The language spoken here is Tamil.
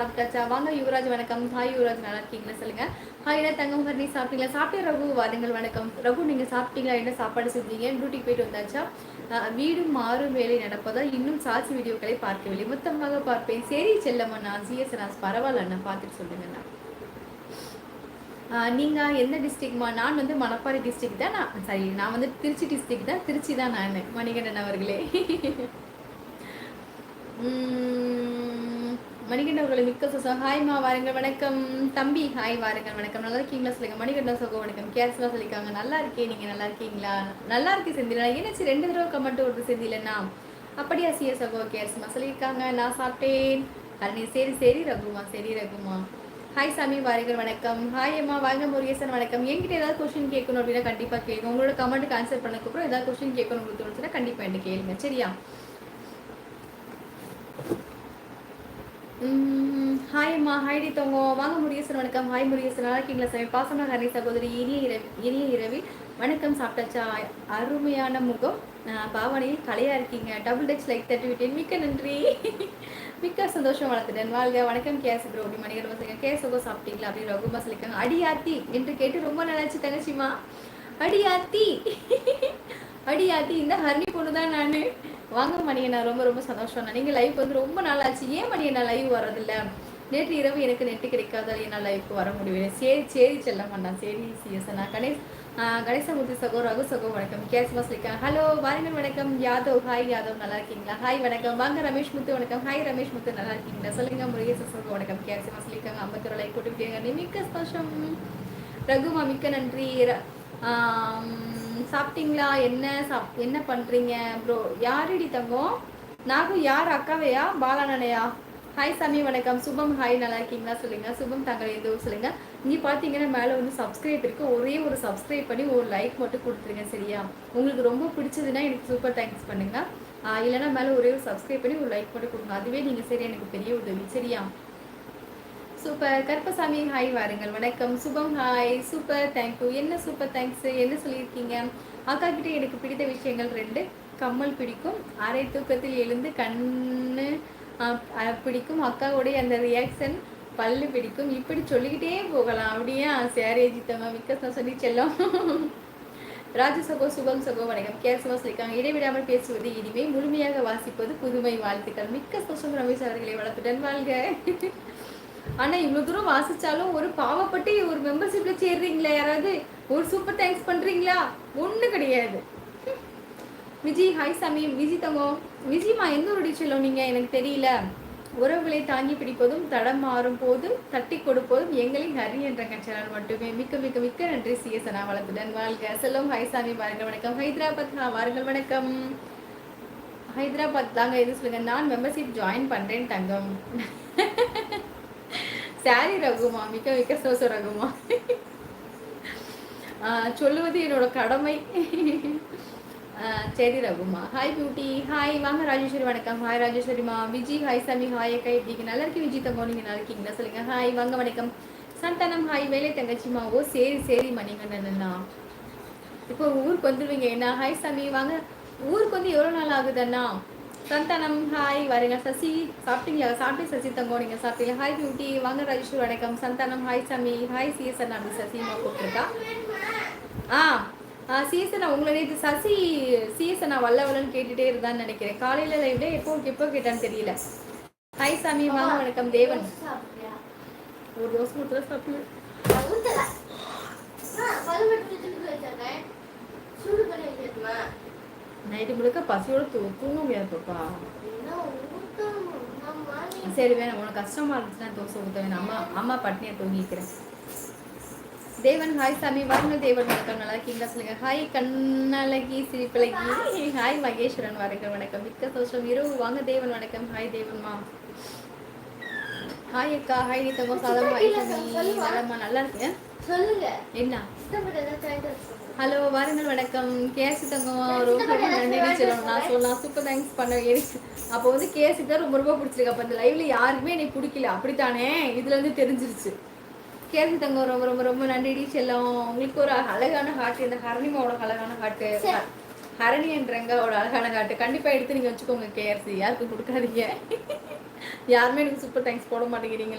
சாப்பிட்டாச்சா? வாங்க யுவராஜ் வணக்கம். ஹாய் யுவராஜ் நல்லா இருக்கீங்களா? சொல்லுங்க. ஹாய் என்ன தங்கம் ஹரணி சாப்பிட்டீங்களா? சாப்பிட்டே ரகு. வாருங்கள் வணக்கம். ரகு நீங்க சாப்பிட்டீங்களா? என்ன சாப்பாடு செஞ்சீங்க? டியூட்டிக்கு போயிட்டு வந்தாச்சா? வீடும் மாறும் வேலை நடப்பதால் இன்னும் சாட்சி வீடியோக்களை பார்க்கவில்லை. மொத்தமாக பார்ப்பேன். சரி செல்லம்மா நான் ஜிஎஸ் நான் பரவாயில்ல அண்ணா. பார்த்துட்டு சொல்லுங்கண்ணா ஆஹ் நீங்க எந்த டிஸ்ட்ரிக்ட்மா நான் வந்து மணப்பாறை டிஸ்ட்ரிக்ட் தான் நான். சரி நான் வந்து திருச்சி டிஸ்ட்ரிக்ட் தான். திருச்சி தான் நான். மணிகண்டன் அவர்களே. உம், மணிகண்டன் அவர்களை மிக்க சுசம் ஹாய்மா வாருங்கள். வணக்கம். தம்பி ஹாய் வாருங்கள். வணக்கம். நல்லா இருக்கீங்களா சொல்லுங்க. மணிகண்டன் சகோ வணக்கம். கேர்ஸ்லாம் சொல்லிக்காங்க நல்லா இருக்கேன் நீங்க நல்லா இருக்கீங்களா? நல்லா இருக்கு செந்திலா. ஏன்னாச்சு ரெண்டு தடவை கமெண்ட் வருது செந்திலண்ணா அப்படியா சிய சகோ கேர்ஸ்மா சொல்லியிருக்காங்க. நான் சாப்பிட்டேன். அருணி சரி சரி ரகுமா சரி ரகுமா. ஹாய் சாமி வாரிகள் வணக்கம். ஹாய் அம்மா வாங்க முருகேசன் வணக்கம். என்கிட்ட ஏதாவது கொஸ்டின் கேட்கணும் அப்படின்னா கண்டிப்பாக கேட்கும் உங்களோட கமெண்ட்டுக்கு ஆன்சர் பண்ணதுக்கப்புறம் ஏதாவது கொஸ்டின் கேட்கணும் உங்களுக்கு தோணுச்சுன்னா கண்டிப்பாக என்கிட்ட கேளுங்க. சரியா? ஹாய் அம்மா. ஹாய் டி தோங்கோ வாங்க முருகேசன் வணக்கம். ஹாய் முருகேசன். நல்லா இருக்கீங்களா? சாமி பாசமா ஹரி சகோதரி இனிய இரவி இனிய இரவி. வணக்கம். சாப்பிட்டாச்சா? அருமையான முகம். பாவனையில் கலையாக இருக்கீங்க. டபுள் டச் லைக் தட்டி விட்டேன் மிக்க நன்றி. மிக்க சந்தோஷம் வளர்த்துட்டேன் வாழ்க. வணக்கம். கேஸ் ப்ரோ அப்படி மணிகர் வசங்க கேஸ் சுகம் சாப்பிட்டீங்களா? அப்படின்னு ரொம்ப சொல்லியிருக்காங்க. அடியாத்தி என்று கேட்டு ரொம்ப நல்லாச்சு தங்கச்சிமா அடியாத்தி. அடியாத்தி. இந்த ஹரணி பொண்ணு தான் நான். வாங்க மணியண்ணா ரொம்ப ரொம்ப சந்தோஷம்ண்ணா நீங்கள் லைவ் வந்து ரொம்ப நாள் ஆச்சு. ஏன் மணியண்ணா லைவ் வர்றதில்ல? நேற்று இரவு எனக்கு நெட்டு கிடைக்காதால் என்னால் லைவ்க்கு வர முடியவில்லை. சரி சரி செல்லமாண்ணா சரி சிஎஸ் நான் கணேஷ் கணேசமூர்த்தி சகோ ரகு சகோ வணக்கம். கேஸ் மாஸ்லிக்கா ஹலோ வாரிமன் வணக்கம். யாதவ் ஹாய் யாதவ் நல்லா இருக்கீங்களா? ஹாய் வணக்கம். வாங்க ரமேஷ் முத்து வணக்கம். ஹாய் ரமேஷ் முத்து நல்லா இருக்கீங்களா? சொல்லுங்க முருகேச சகோ வணக்கம். கேஸ் மாஸ்லிக்காங்க ஐம்பத்தி ஒரு லைக் போட்டுக்கிட்டே மிக்க சந்தோஷம். ரகுமா மிக்க நன்றி. சாப்பிட்டீங்களா? என்ன சாப் என்ன பண்றீங்க? ப்ரோ யாரடி தங்கம்? நாகும் யார் அக்காவையா? பாலானனையா ஹாய் சாமி வணக்கம். சுபம் ஹாய் நல்லா இருக்கீங்களா? சொல்லுங்க. சுபம் தங்கள் எந்த ஊர் சொல்லுங்க. இங்க பாத்தீங்கன்னா மேல வந்து சப்ஸ்கிரைப் இருக்கு. ஒரே ஒரு சப்ஸ்கிரைப் பண்ணி ஒரு லைக் மட்டும் கொடுத்துருங்க சரியா? உங்களுக்கு ரொம்ப பிடிச்சதுன்னா எனக்கு சூப்பர் தேங்க்ஸ் பண்ணுங்க. இல்லைன்னா மேல ஒரே ஒரு சப்ஸ்கிரைப் பண்ணி ஒரு லைக் மட்டும் கொடுங்க. அதுவே நீங்க சரி எனக்கு பெரிய உதவி சரியா? சூப்பர். கருப்பசாமி ஹாய் வாருங்கள். வணக்கம். Subham hi super. Thank you என்ன சூப்பர்? தேங்க்ஸ் என்ன சொல்லியிருக்கீங்க? அக்கா கிட்ட எனக்கு பிடித்த விஷயங்கள் ரெண்டு. கம்மல் பிடிக்கும். அரை தூக்கத்தில் எழுந்து கண்ணு பிடிக்கும். அக்காவுடைய அந்த ரியாக்ஷன் பல்லு பிடிக்கும். இப்படி சொல்லிக்கிட்டே போகலாம். அப்படியே சேரே ஜித்தம்மா மிக்க சொல்லி செல்லம். ராஜு சகோ சுபம் சகோ வணக்கம். கேசவா சுபா சொல்லியிருக்காங்க. இடைவிடாமல் பேசுவது இனிமே. முழுமையாக வாசிப்பது புதுமை வாழ்த்துக்கள். மிக்க சந்தோஷம். ரமேஷ் அவர்களை வளர்த்துடன் வாழ்க. ஆனா இவ்வளவு தூரம் வாசிச்சாலும் ஒரு பாவப்பட்டு ஒரு மெம்பர்ஷிப்ல சேர்றீங்களா யாராவது ஒரு சூப்பர் தேங்க்ஸ் பண்றீங்களா? ஒன்றும் கிடையாது. விஜி ஹாய் சாமி விஜி தங்கம் விஜிமா எந்த ஒரு டீச்சர்ல நீங்க? எனக்கு தெரியல. உறவுகளை தாங்கி பிடிப்பதும் தடம் மாறும் போதும் தட்டி கொடுப்பதும் எங்களின் ஹரி என்ற கட்சியால் மட்டுமே. மிக்க மிக்க மிக்க நன்றி சிஎஸ்னா வளர்த்துடன் வாழ்க. செல்லும் ஹாய் சாமி வாருங்கள் வணக்கம். ஹைதராபாத் வாருங்கள் வணக்கம். ஹைதராபாத் தாங்க எது சொல்லுங்க? நான் மெம்பர்ஷிப் ஜாயின் பண்றேன் தங்கம். சாரி ரகுமா மிக்க மிக்க சோச ரகுமா. ஆஹ் சொல்லுவது என்னோட கடமை. ஆஹ் சரி ரகுமா. ஹாய் பியூட்டி ஹாய் வாங்க ராஜேஸ்வரி வணக்கம். ஹாய் ராஜேஸ்வரிமா விஜி ஹாய் சாமி ஹாய் அக்கா எப்படிங்க நல்லா இருக்கு விஜி தங்கம் நீங்க நல்லா இருக்கீங்களா? சொல்லுங்க. ஹாய் வாங்க வணக்கம். சந்தானம் ஹாய் வேலை தங்கச்சிமா ஓ சரி சரி மணிகண்டனா இப்போ ஊருக்கு வந்துடுவீங்க என்ன? ஹாய் சாமி வாங்க. ஊருக்கு வந்து எவ்வளோ நாள் ஆகுது அண்ணா? சந்தானம் ஹாய் வரேங்க சசி. சாப்பிட்டீங்களா? சாப்பிட்டு சசி தங்கம் நீங்கள் சாப்பிட்டீங்க ஹாய் பியூட்டி வாங்க ராஜேஸ்வரி வணக்கம். Santhanam hi Sami. Hi CS அண்ணா அப்படி சசிமா கூப்பிட்டுருக்கா. ஆ அண்ணா உங்களை நேற்று சசி அண்ணா வல்ல வல்லன்னு கேட்டுட்டே இருந்தான்னு நினைக்கிறேன். காலையில் லைவ்ல எப்போ எப்போ கேட்டான்னு தெரியல. ஹாய் சாமி. வாங்க வணக்கம். தேவன். ஒரு தோசை மட்டும் தான் சாப்பிடுவேன். நம்மளுக்கு பசியோட தூ தூங்க முடியாது பாப்பா. சரி வேணாம். உனக்கு கஷ்டமா இருந்துச்சுன்னா தோசை ஊற்ற வேணாம் அம்மா அம்மா பட்னியை தூங்கிக்கிறேன் தேவன் ஹாய் சாமி. வாங்க தேவன். வணக்கம். நல்லா இருக்கீங்களா? சொல்லுங்க. ஹாய் கண்ணழகி சிரிப்பழகி. ஹாய் மகேஸ்வரன். வணக்கம் வணக்கம். மிக்க சோஷம் இரவு. வாங்க தேவன். வணக்கம். ஹாய் தேவன்மா. ஹாய் அக்கா. ஹாய் நீத்தங்கோ சாதம் ஹாய் சாமி. நல்லா இருக்கேன். சொல்லுங்க. என்ன? ஹலோ வாருங்கள் வணக்கம். கேசி தங்கம் நன்றி. சொல்லணும். நான் சொல்லலாம் சூப்பர் தேங்க்ஸ் பண்ண எனக்கு அப்போ வந்து கேசி தான் ரொம்ப ரொம்ப பிடிச்சிருக்கு. அப்போ இந்த லைவ்ல யாருக்குமே எனக்கு பிடிக்கல. அப்படித்தானே? இதுல இருந்து தெரிஞ்சிருச்சு. கேசி தங்கம் ரொம்ப ரொம்ப ரொம்ப நன்றி செல்லம். உங்களுக்கு ஒரு அழகான ஹார்ட் இந்த ஹரணிமாவோட அழகான ஹார்ட் ஹரணி என்றங்க ஒரு அழகான ஹார்ட் கண்டிப்பா எடுத்து நீங்க வச்சுக்கோங்க கேஎஃப்சி யாருக்கும் கொடுக்காதீங்க. யாருமே எனக்கு சூப்பர் தேங்க்ஸ் போட மாட்டேங்கிறீங்க.